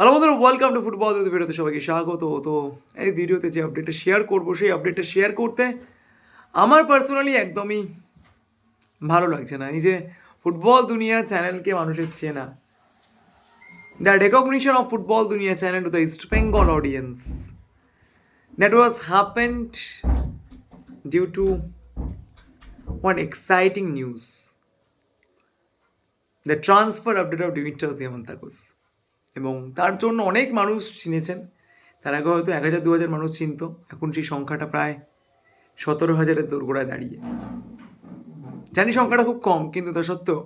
Hello বন্ধুরা welcome to football ভিডিওতে সবাইকে স্বাগত। তো এই ভিডিওতে যে আপডেটটা শেয়ার করব, সেই আপডেটটা শেয়ার করতে আমার পার্সোনালি একদমই ভালো লাগছে না। এই যে ফুটবল দুনিয়া চ্যানেলকে মানুষের চেনা। The recognition of football Duniya channel to the East Bengal audience that was happened due to one exciting news the transfer update of Dimitrios Diamantakos এবং তার জন্য অনেক মানুষ চিনেছেন। তার আগে হয়তো এক হাজার দু হাজার মানুষ চিনত। এখন সেই সংখ্যাটা প্রায় সতেরো হাজারের দোরগোড়ায় দাঁড়িয়ে। জানি সংখ্যাটা খুব কম, কিন্তু তা সত্ত্বেও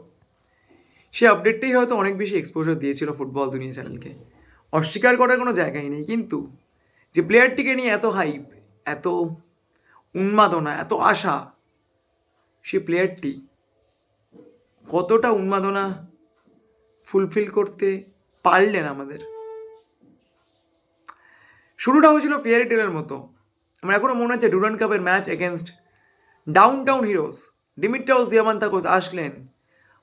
সে আপডেটটাই হয়তো অনেক বেশি এক্সপোজার দিয়েছিল ফুটবল দুনিয়া চ্যানেলকে অস্বীকার করার কোনো জায়গাই নেই, কিন্তু যে প্লেয়ারটিকে নিয়ে এত হাইপ এত উন্মাদনা, এত আশা, সে প্লেয়ারটি কতটা উন্মাদনা ফুলফিল করতে পারলেন আমাদের। শুরুটা হয়েছিল ফেয়ারি টেলের মতো। আমার এখনও মনে আছে ডুরান কাপের match against Down Town Heroes Dimitrios Diamantakos আসলেন।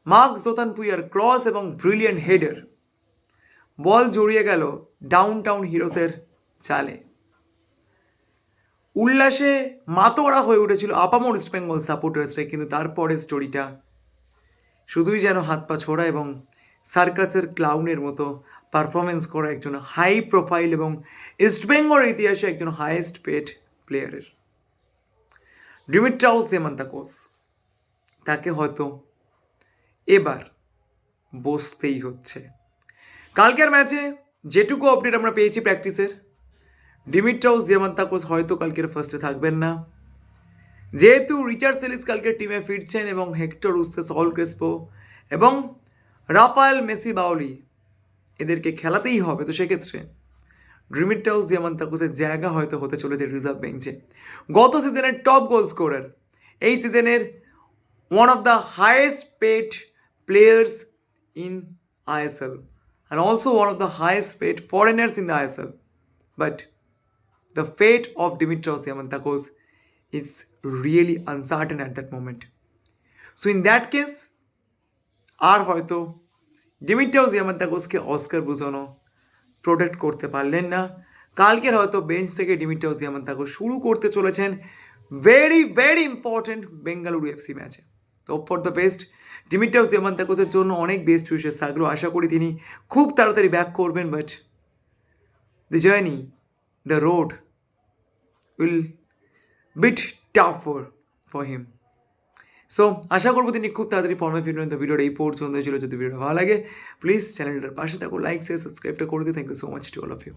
মার্ক জোতান পুইয়ার ক্রস এবং ব্রিলিয়ান্ট হেডার বল জড়িয়ে গেল ডাউন টাউন হিরোসের চালে। উল্লাসে মাতোড়া হয়ে উঠেছিল আপামর ইস্ট বেঙ্গল সাপোর্টার্সরা কিন্তু তারপরে স্টোরিটা শুধুই যেন হাত পা ছোড়া এবং সার্কাসের ক্লাউনের মতো পারফরমেন্স করা একজন হাই প্রোফাইল এবং ইস্টবেঙ্গলের ইতিহাসে একজন হাইয়েস্ট পেড প্লেয়ারের ডিমিট্রাউস দেমান্তাকোস তাকে হয়তো এবার বসতেই হচ্ছে। কালকের ম্যাচে যেটুকু আপডেট আমরা পেয়েছি প্র্যাকটিসের ডিমিট্রাউস দিয়ামান্তাকোস হয়তো কালকের ফার্স্টে থাকবেন না। যেহেতু রিচার্ড সেলিস কালকে টিমে ফিরছেন এবং হেক্টর উস্তে সল ক্রেসপো এবং রাফায়েল, মেসি, বাউলি এদেরকে খেলাতেই হবে। তো সেক্ষেত্রে ড্রিমিট টাউস দিয়ে মান্তাকুসের জায়গা হয়তো হতে চলেছে রিজার্ভ বেঞ্চে। গত সিজনের টপ গোল স্কোরার এই সিজনের one of the highest paid players in ISL and also one of the highest paid foreigners in the ISL but the fate of Dimitrios যেমন tacos it's really uncertain at that moment so in that case আর হয়তো Dimitrios দিয়ামান্তাকোসকে Oscar বুঝানো protect করতে পারলেন না। কালকের হয়তো bench থেকে ডিমিট্রাউস দিয়ামান্তাকোস শুরু করতে চলেছেন very very important Bengaluru FC ম্যাচে। তো ফর দ্য বেস্ট ডিমিট্রাউস দিয়ামান্তাকোসের জন্য অনেক বেস্ট উইশেস থাকলেও আশা করি তিনি খুব তাড়াতাড়ি ব্যাক করবেন but the journey the road will bit tougher for him so আশা করব তিনি খুব তাড়াতাড়ি ফর্মে ফিরবেন। তো ভিডিওটা এই পর্যন্ত ছিল। যদি ভিডিওটা ভালো লাগে প্লিজ চ্যানেলটার পাশে থাকো লাইক শেয়ার সাবস্ক্রাইবটা করে দিই thank you so much to all of you